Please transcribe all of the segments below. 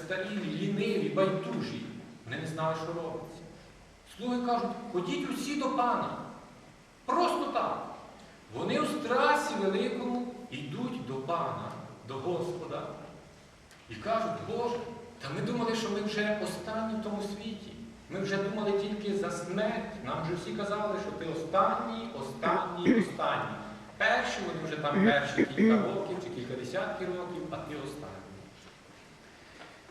престарілі, ліниві, байдужі. Вони не знали, що робиться. Слуги кажуть, ходіть усі до пана. Просто так. Вони у страсі великому йдуть до пана, до Господа. І кажуть, Боже, та ми думали, що ми вже останні в тому світі. Ми вже думали тільки за смерть. Нам вже всі казали, що ти останній, останній, останній. Перші, вони вже там перші кілька років чи кілька десятків років, а ти останній.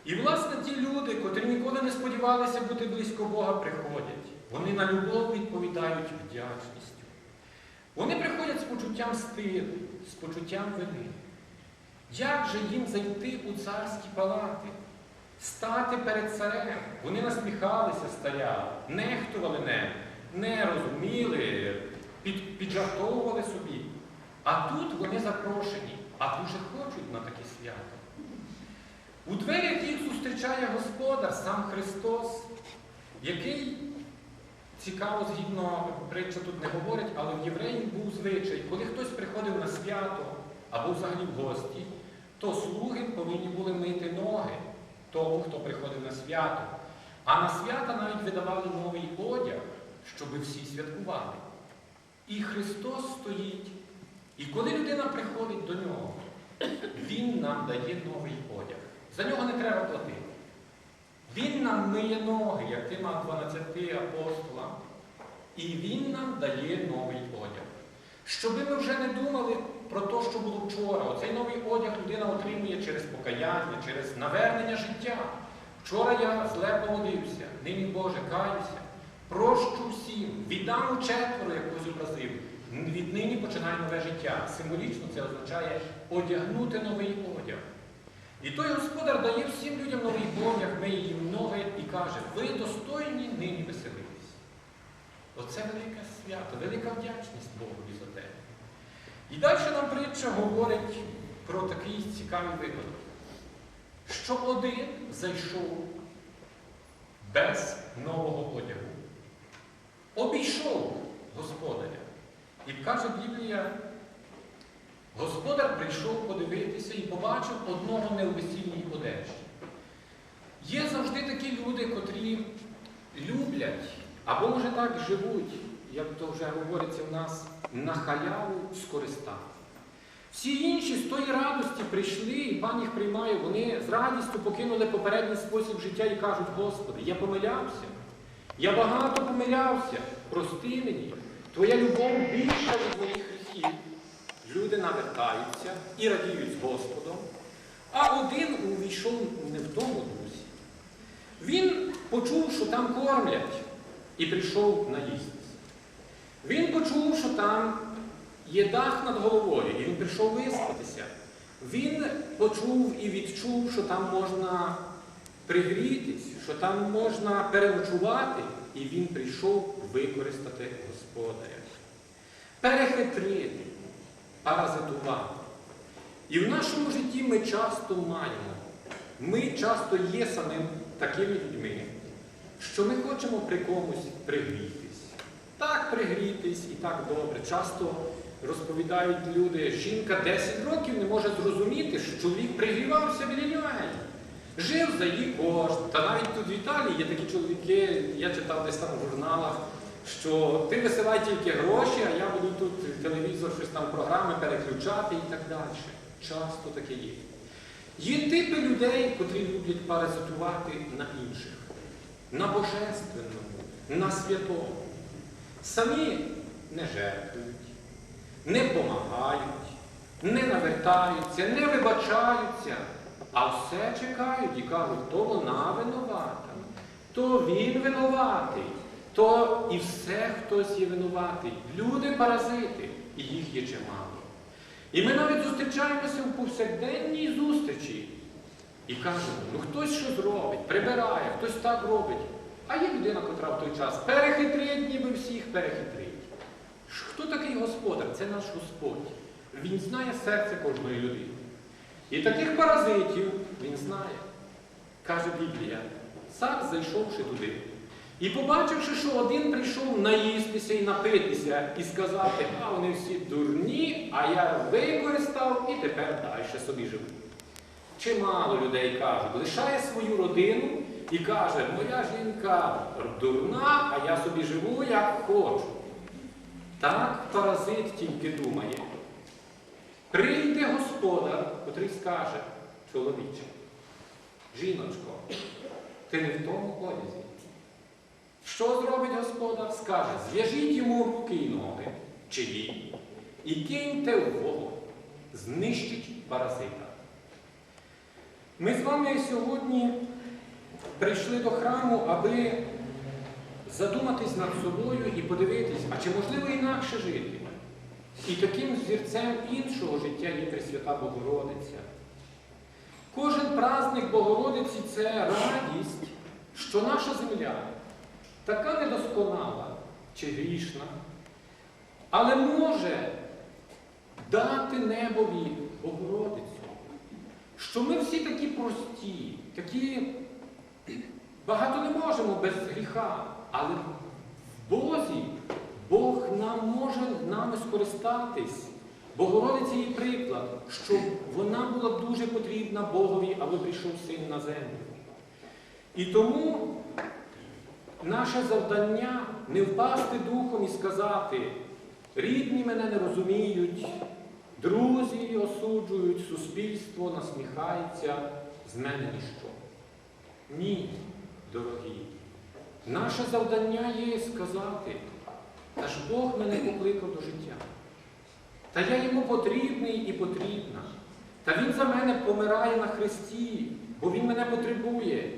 І, власне, ті люди, котрі ніколи не сподівалися бути близько Бога, приходять. Вони на любов відповідають вдячністю. Вони приходять з почуттям стилу, з почуттям вини. Як же їм зайти у царські палати, стати перед царем? Вони насміхалися з царя, нехтували не, не розуміли, під, піджартовували собі. А тут вони запрошені, а дуже хочуть на таке свято. У дверях їх зустрічає Господар, сам Христос, який, цікаво, згідно притча тут не говорить, але в євреїв був звичай, коли хтось приходив на свято або взагалі в гості, то слуги повинні були мити ноги тому, хто приходив на свято. А на свята навіть видавали новий одяг, щоб всі святкували. І Христос стоїть. І коли людина приходить до нього, Він нам дає новий одяг. За нього не треба платити. Він нам миє ноги, як тим 12 апостолам, і Він нам дає новий одяг. Щоби ми вже не думали про те, що було вчора. Оцей новий одяг людина отримує через покаяння, через навернення життя. Вчора я зле помолився, нині Боже, каюся, прощу всім, віддам у четверо, як образив. Віднині починає нове життя. Символічно це означає одягнути новий одяг. І той господар дає всім людям новий одяг, миє їм ноги і каже, ви достойні нині веселитись. Оце велике свято, велика вдячність Богові за те. І далі нам притча говорить про такий цікавий випадок, що один зайшов без нового одягу, обійшов господаря. І каже Біблія, господар прийшов подивитися і побачив одного не у весільній одежі. Є завжди такі люди, котрі люблять, або, може так, живуть, як то вже говориться в нас, на халяву скористати. Всі інші з тої радості прийшли, і пан їх приймає, вони з радістю покинули попередній спосіб життя і кажуть, Господи, я помилявся, я багато помилявся, прости мені, Твоя любов більша від моїх гріхів. Люди навертаються і радіють з Господом, а один увійшов не в тому дусі. Він почув, що там кормлять, і прийшов наїстися. Він почув, що там є дах над головою, і він прийшов виспатися. Він почув і відчув, що там можна пригрітись, що там можна переночувати, і він прийшов використати господаря. Перехитрити, паразитувати. І в нашому житті ми часто маємо, ми часто є самим такими людьми, що ми хочемо при комусь пригрітись. Так пригрітись і так добре. Часто розповідають люди, жінка 10 років не може зрозуміти, що чоловік пригрівався біля неї. Жив за її кошт. Та навіть тут в Італії є такі чоловіки, я читав десь там в журналах, що ти висилай тільки гроші, а я буду тут телевізор, щось там програми переключати і так далі. Часто таке є. Є типи людей, котрі люблять паразитувати на інших, на божественному, на святому. Самі не жертвують, не допомагають, не навертаються, не вибачаються, а все чекають і кажуть, то вона винувата, то він винуватий, то і все хтось є винуватий. Люди паразити, і їх є чимало. І ми навіть зустрічаємося в повсякденній зустрічі і кажемо, ну хтось що зробить, прибирає, хтось так робить. А є людина, котра в той час перехитрить, ніби всіх перехитрить. Хто такий господар? Це наш Господь. Він знає серце кожної людини. І таких паразитів він знає. Каже Біблія, цар зайшовши туди. І побачивши, що один прийшов наїстися і напитися, і сказати, а вони всі дурні, а я використав і тепер далі собі живу. чимало людей кажуть, лишає свою родину і каже, моя жінка дурна, а я собі живу як хочу. Так паразит тільки думає. Прийде господар, котрий скаже, чоловіче, жіночко, ти не в тому одязі. Що зробить господар? Скаже, зв'яжіть йому руки й ноги, чи їй, і киньте в вогонь, знищить паразита. Ми з вами сьогодні прийшли до храму, аби задуматись над собою і подивитись, а чи можливо інакше жити. І таким зірцем іншого життя є Пресвята Богородиця. Кожен праздник Богородиці це радість, що наша земля така недосконала чи грішна, але може дати небові Богородицю. Що ми всі такі прості, такі багато не можемо без гріха, але в Бозі Бог нам може нами скористатись. Богородиця її приклад, що вона була дуже потрібна Богові, аби прийшов син на землю. І тому наше завдання не впасти духом і сказати, рідні мене не розуміють, друзі осуджують, суспільство насміхається, з мене ніщо. Ні, дорогі. Наше завдання є сказати, та ж Бог мене покликав до життя. Та я йому потрібний і потрібна. Та Він за мене помирає на хресті, бо Він мене потребує.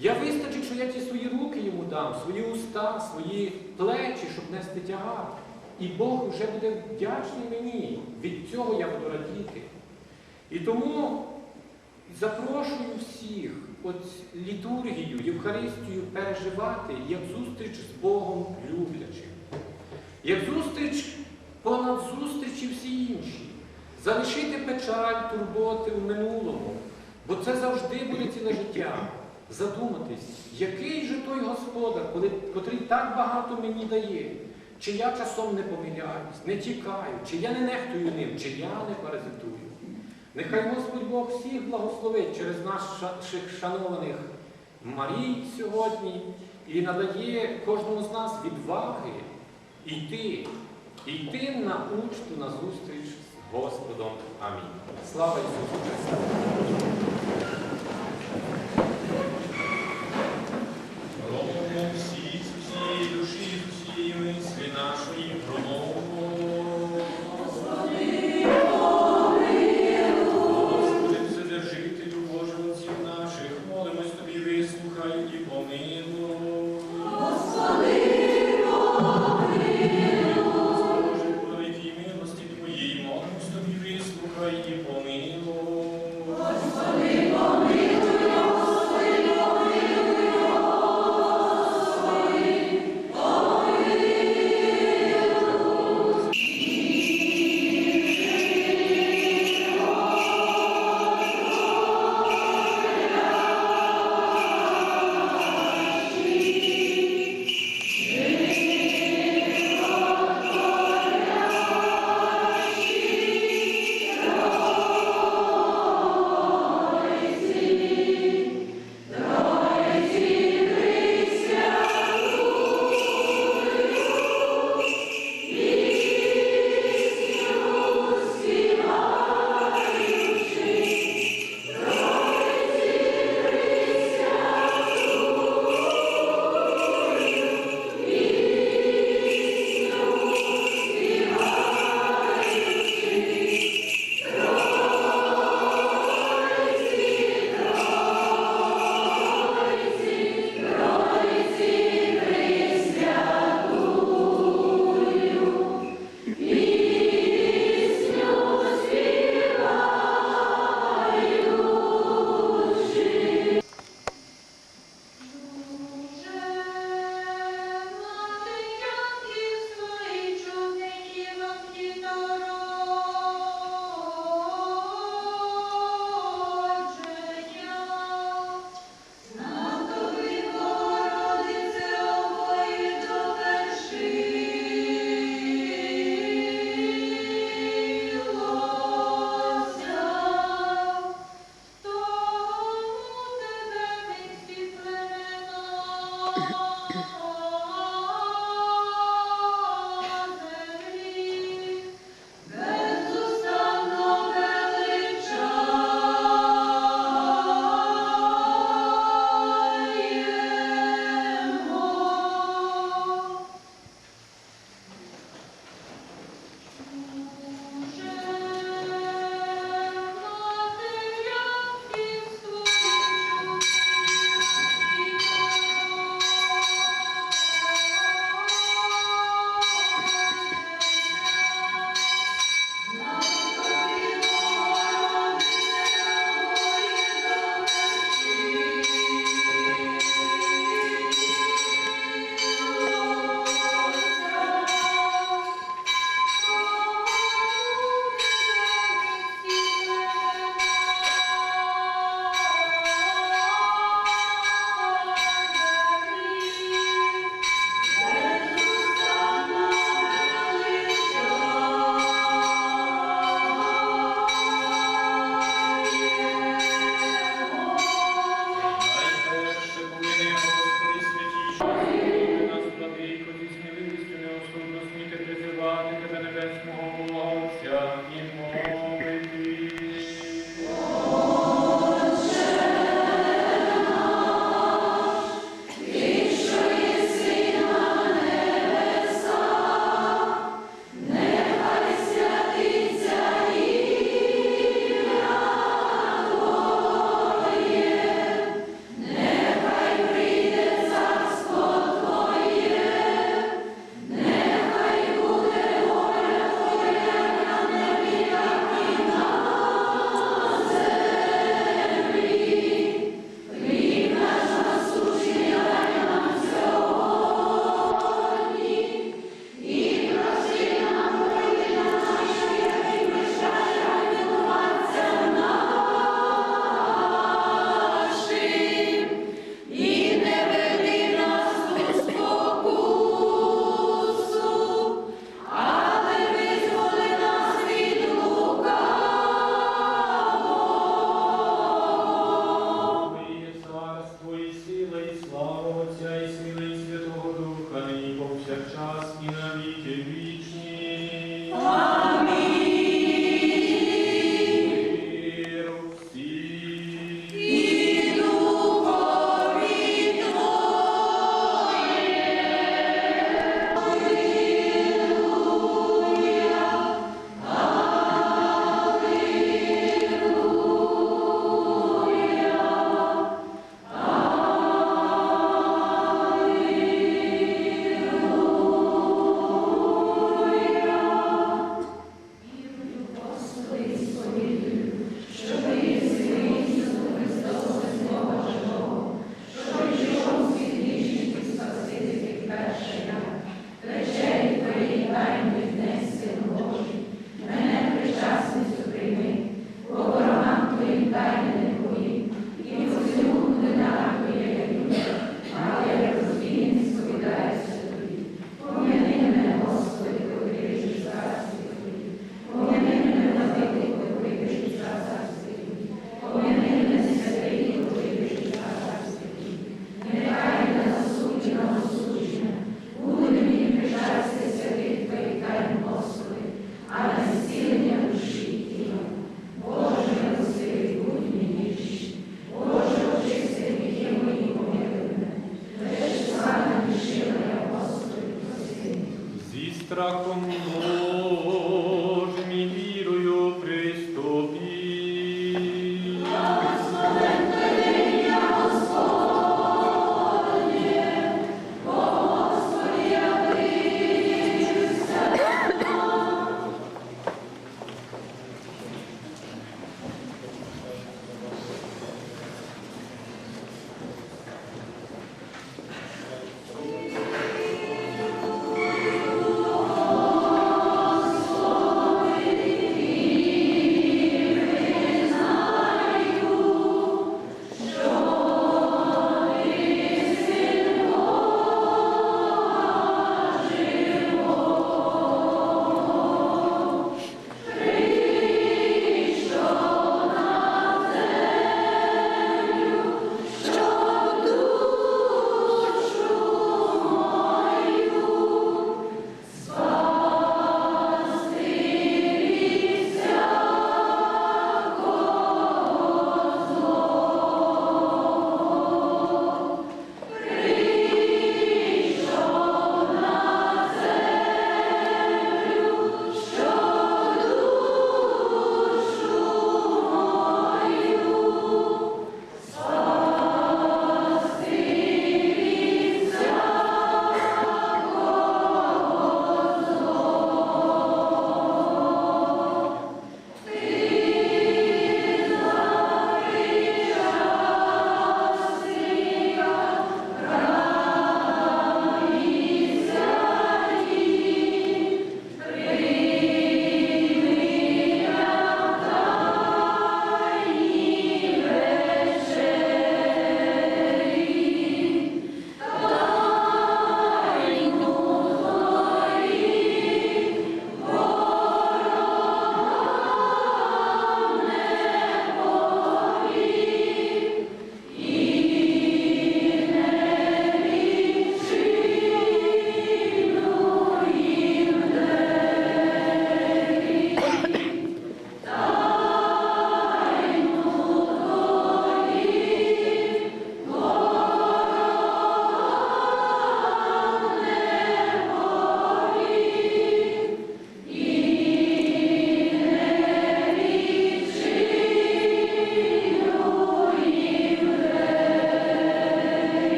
Я вистачить, що я ті свої руки йому дам, свої уста, свої плечі, щоб нести тягар. І Бог вже буде вдячний мені. Від цього я буду радіти. І тому запрошую всіх от літургію, Євхаристію переживати як зустріч з Богом люблячим. Як зустріч понад зустрічі всі інші. Залишити печаль, турботи в минулому, бо це завжди буде ціле життя. Задуматись, який же той Господар, коли, котрий так багато мені дає, чи я часом не помиляюсь, не тікаю, чи я не нехтую ним, чи я не паразитую. Нехай Господь Бог всіх благословить через наших шанованих Марій сьогодні і надає кожному з нас відваги йти, йти на учту, на зустріч з Господом. Амінь. Слава Ісусу Христу!